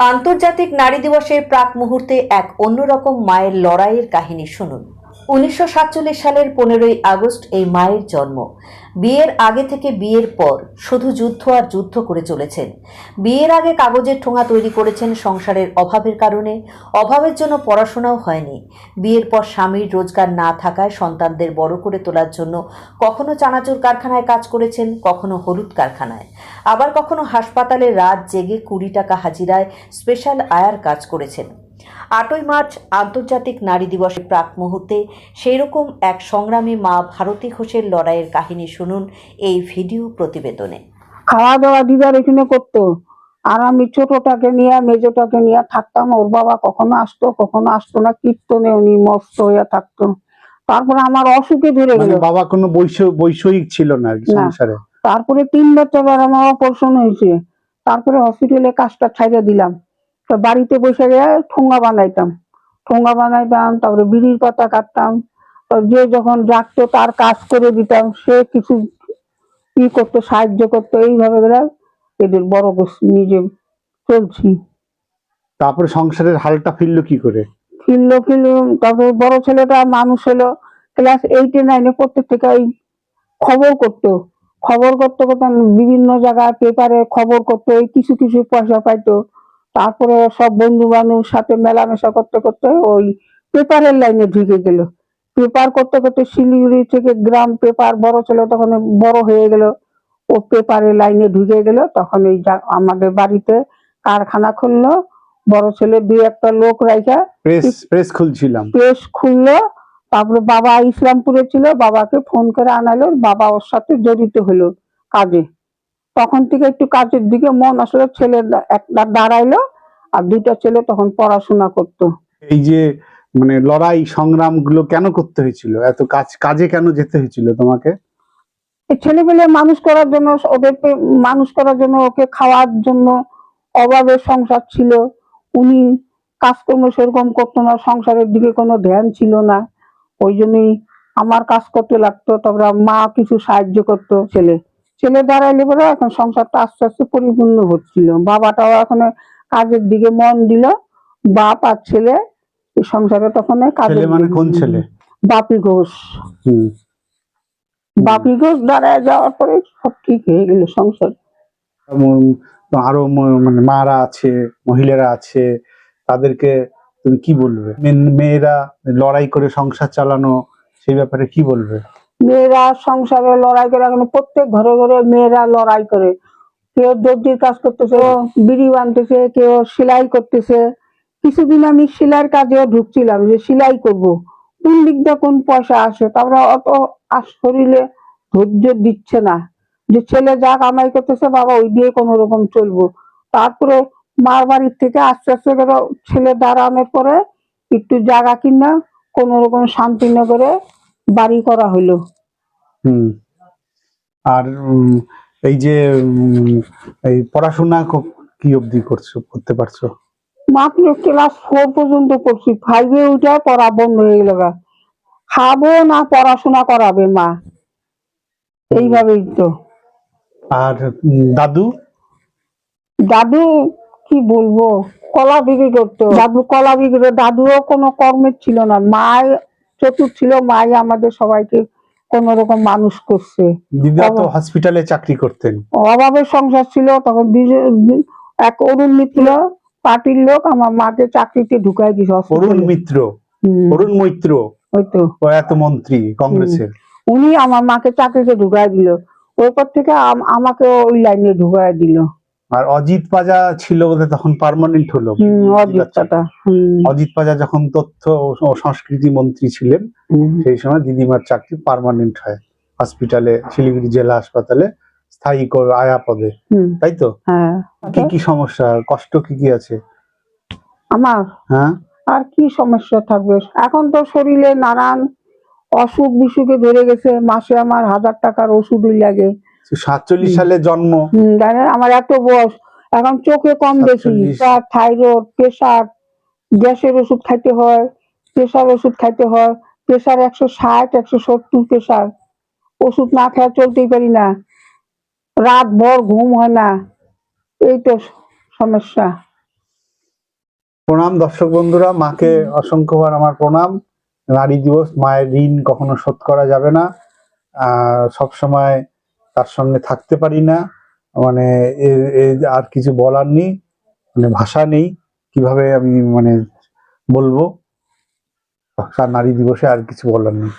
আন্তর্জাতিক নারী দিবসের প্রাক মুহূর্তে এক অন্যরকম মায়ের লড়াইয়ের কাহিনী শুনুন। উনিশশো সাতচল্লিশ সালের পনেরোই আগস্ট এই মায়ের জন্ম। বিয়ের আগে থেকে বিয়ের পর শুধু যুদ্ধ আর যুদ্ধ করে চলেছেন। বিয়ের আগে কাগজের ঠোঙা তৈরি করেছেন সংসারের অভাবের কারণে। অভাবের জন্য পড়াশোনাও হয়নি। বিয়ের পর স্বামীর রোজগার না থাকায় সন্তানদের বড় করে তোলার জন্য কখনো চানাচুর কারখানায় কাজ করেছেন, কখনো হলুদ কারখানায়। আবার কখনো হাসপাতালে রাত জেগে কুড়ি টাকা হাজিরায় স্পেশাল আয়ার কাজ করেছেন। আটই মার্চ আন্তর্জাতিক নারী দিবসের প্রাক মুহূর্তে সেই রকম এক সংগ্রামী মা ভারতী ঘোষের লড়াইয়ের কাহিনী শুনুন এই ভিডিও প্রতিবেদনে। খাওয়া দাওয়া দিদার এখানে করতো। আর আমি ছোটটাকে নিয়ে মেজোটাকে নিয়ে থাকতাম। ওর বাবা কখনো আসতো কখনো আসতো না। কীর্তনে উনি মস্ত হয়ে থাকতো। তারপরে আমার অসুখে ধরে মানে গেল। বাবা কোনো বৈষয়িক ছিল না। সংসারে? তারপরে তিন বছর আমার অপারেশন হয়েছে। তারপরে হসপিটালে কাজটা ছাইড়ে দিলাম। তো বাড়িতে বসে গিয়ে ঠোঙ্গা বানাইতাম। ঠোঙ্গা বানাইতাম তারপরে বিড়ির পাতা কাটতাম। যে যখন ডাকতো তার কাজ করে দিতাম সে কিছু ই করতো সাহায্য করতো এইভাবে এদের বড় নিজে চলছি। তারপরে সংসারের হালটা ফিরলো কি করে? ফিরলো ফিরলো তারপরে বড় ছেলেটা মানুষ হলো ক্লাস এইটে নাইনে পড়তে থেকে ওই খবর করতো। খবর করতে করতে বিভিন্ন জায়গায় পেপারে খবর করতো এই কিছু কিছু পয়সা পাইতো। তারপরে সব বন্ধু বান্ধব সাথে মেলামেশা করতে করতে ওই পেপারের লাইনে ঢুকে গেল। পেপার করতে করতে শিলিগুড়ি থেকে গ্রাম পেপার বড় ছেলে তখন বড় হয়ে গেল। ও পেপারের লাইনে ঢুকে গেল তখন এই আমাদের বাড়িতে কারখানা খুললো। বড় ছেলে দুই একটা লোক রাইখা প্রেস প্রেস খুলছিলাম। প্রেস খুললো তারপরে বাবা ইসলামপুরে ছিল বাবাকে ফোন করে আনালো বাবা ওর সাথে জড়িত হলো কাজে। তখন থেকে একটু কাজের দিকে মন আসলে ছেলে একটা দাঁড়াইলো আর দুইটা ছেলে তখন পড়াশোনা করতো। এই যে মানে লড়াই সংগ্রামগুলো কেন করতে হয়েছিল? এত কাজ কাজে কেন যেতে হয়েছিল তোমাকে? ছেলেপেলে মানুষ করার জন্য ওদেরকে মানুষ করার জন্য ওকে খাওয়ার জন্য অভাবের সংসার ছিল। উনি কাজকর্ম সেরকম করতো না সংসারের দিকে কোনো ধ্যান ছিল না। ওই জন্যই আমার কাজ করতে লাগতো তারপরে মা কিছু সাহায্য করতো ছেলে। ছেলে দাঁড়াইলে পরে এখন সংসারটা আস্তে আস্তে পরিপূর্ণ হচ্ছিল। বাবাটাও এখন কাজের দিকে মন দিল বাপ আর ছেলে সংসারে তখন কাজের মানে কোন ছেলে? বাপি ঘোষ। বাপি ঘোষ দাঁড়ায় যাওয়ার পরে সব ঠিক হয়ে গেল সংসার। আরও মানে মারা আছে মহিলারা আছে তাদেরকে তুমি কি বলবে? মেয়েরা লড়াই করে সংসার চালানো সেই ব্যাপারে কি বলবে? মেয়েরা সংসারে লড়াই করে এখন প্রত্যেক ঘরে ঘরে মেয়েরা লড়াই করে। কেউ দর্জির কাজ করতেছে কেউ বিড়ি বানতেছে কেউ সেলাই করতেছে। কিছুদিন আমি সেলাইয়ের কাজেও ঢুকছিলাম যে সেলাই করব। কোন দিক দিয়ে কোন পয়সা আসে তারপরে অত আর শরীরে ধৈর্য দিচ্ছে না। যে ছেলে যা কামাই করতেছে বাবা ওই দিয়ে কোনো রকম চলবো। তারপরে মার বাড়ির থেকে আস্তে আস্তে করে ছেলে দাঁড়ানোর পরে একটু জায়গা কিনা কোনো রকম শান্তিনগরে বাড়ি করা হইল। হুম। আর এই যে এই পড়াশোনা ক- কি অবধি করছ করতে পারছ? মাত্র ক্লাস ফোর পর্যন্ত পড়ছি ফাইভে উঠে পড়া বন্ধ হয়ে গেল খাব না পড়াশোনা করাবে মা। এইভাবেই তো। আর দাদু? দাদু কি বলব? কলা বিক্রি করতো। দাদু? কলা বিক্রি দাদুও কোনো কর্মের ছিল না। মাই চতুর ছিল মাই আমাদের সবাইকে কোন রকম মানুষ করছে। দিদা তো হসপিটালে চাকরি করতেন। অভাবের সংসার ছিল তখন এক অরুণ মিত্র পার্টির লোক আমার মাকে চাকরিতে ঢুকাই দিছে অরুণ মিত্র? অরুণ মৈত্র? ওই তো। প্রয়াত মন্ত্রী কংগ্রেসের। উনি আমার মাকে চাকরিতে ঢুকাই দিল। ওপর থেকে আম- আমাকে ওই লাইনে ঢুকাই দিল। আর অজিত পাজা ছিল বোধহয় তখন পার্মানেন্ট হলো। অজিত পাজা যখন তথ্য ও সংস্কৃতি মন্ত্রী ছিলেন সেই সময় দিদিমার চাকরি পার্মানেন্ট হয়। হসপিটালে শিলিগুড়ি জেলা হাসপাতালে স্থায়ী কর- আয়া পদে। তাই তো? হ্যাঁ। কি কি সমস্যা? কষ্ট কি কি আছে? আমার? হ্যাঁ? আর কি সমস্যা থাকবে? এখন তো শরীরে নানান অসুখ বিসুখে ধরে গেছে। মাসে আমার হাজার টাকার ওষুধই লাগে। সাতচল্লিশ সালে জন্ম। জানেন আমার এত বয়স। এখন চোখে কম বেশি থাইরয়েড প্রেশার গ্যাসের ওষুধ খাইতে হয় প্রেশার ওষুধ খাইতে হয় প্রেশার একশো ষাট একশো সত্তর প্রেশার ওষুধ না খেয়ে চলতেই পারি না। রাত ভর ঘুম হয় না। এই তো সমস্যা। প্রণাম দর্শক বন্ধুরা মাকে অসংখ্যবার আমার প্রণাম। নারী দিবস মায়ের ঋণ কখনো শোধ করা যাবে না। আর সবসময় তার সঙ্গে থাকতে পারি না। মানে আর কিছু বলার নেই। মানে ভাষা নেই। কীভাবে আমি মানে বলব? তার নারী দিবসে আর কিছু বলার নেই।